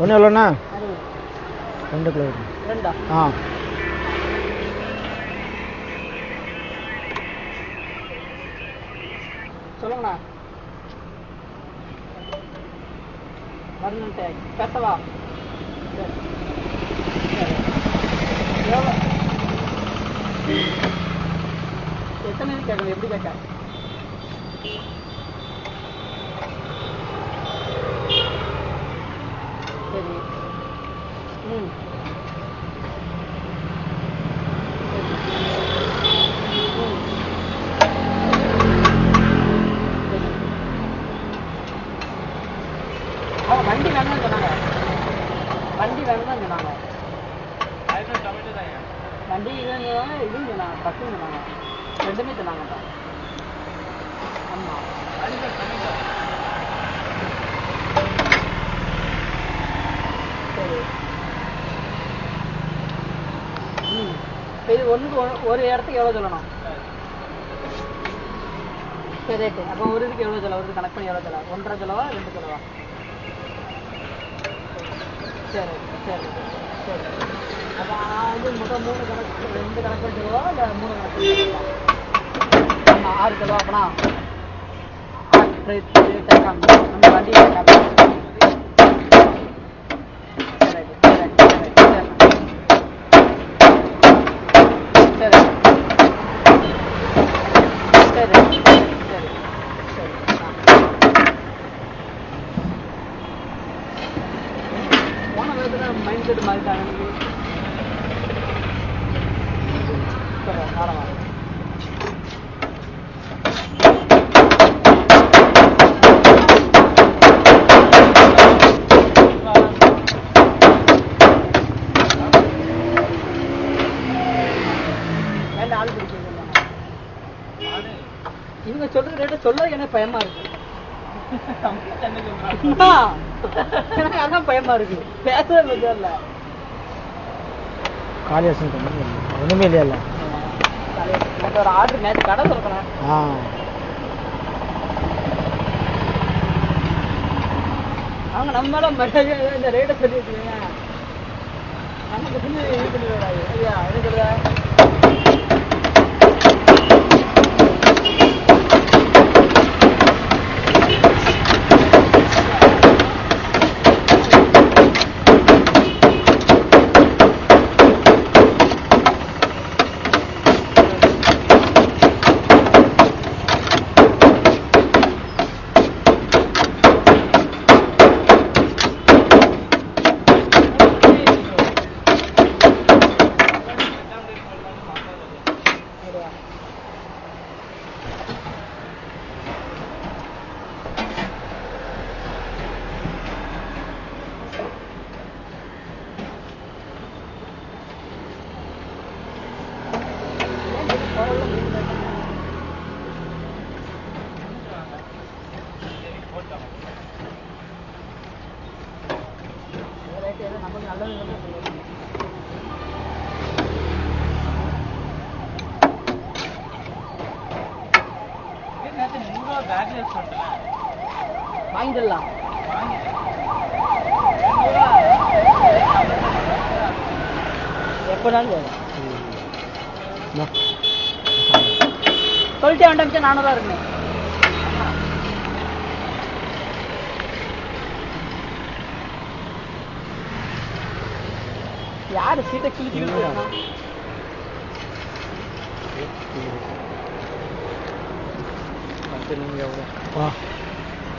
ஒன்று எவ்வளோண்ணா? ரெண்டு கிலோ ரெண்டா? ஆ. சொல்லுங்கண்ணா. வரணுன்ட்டு பேசவா? எத்தனை கேட்கணும் எப்படி கேட்க சரி ம் சரி ம் சரி அவங்க வண்டி வேணும்னு சொன்னாங்க. வண்டி வேணும்னு சொன்னாங்க. வண்டி இதுன்னு சொன்னாங்க இதுவும் சொன்னாங்க பஸ்ஸும் சொன்னாங்க. ரெண்டுமே சொன்னாங்கப்பா ஆமாம் சரி. ம். இது ஒன்றுக்கு ஒரு இடத்துக்கு எவ்வளோ சொல்லணும்? சரி ரேட்டு அப்போ ஒரு இதுக்கு எவ்வளோ செலவு ஒரு கணக்கு பண்ணி எவ்வளோ செலவு ஒன்றரை செலவா ரெண்டு செலவா சரி சரி சரி. அப்போ வந்து மொத்தம் மூணு கணக்கு ரெண்டு கணக்கு இல்லை மூணு கணக்கு பண்ணி ஆறு செலவா அப்பனா நம்ம வண்டி சரி சரி சரி சரி சரி சரி சரி போன விதத்தில் மாதிரி தான் மாறிட்டாங்க இவங்க சொல்றது ரேட்டை சொல்ல எனக்கு பயமா இருக்கு எனக்கு அதான் பயமா இருக்கு. பேசவே முடியல. காளியாசன் ஒன்றுமே இல்லையா எனக்கு ஒரு ஆர்டர் நேற்று கடை திறக்கணும். அவங்க நம்ம மேல மரியாதை இந்த ரேட்டை சொல்லி வச்சுக்கோங்க நமக்கு பின்ன இது பண்ணி ஐயா என்ன சொல்ற? வாங்கிடலாம் எப்போனாலும் வரும் சொல்லிட்டே வந்துட்டு நானூறுவா இருக்குங்க யாரு சீட்டை கிளி Senin yavrum. Ah.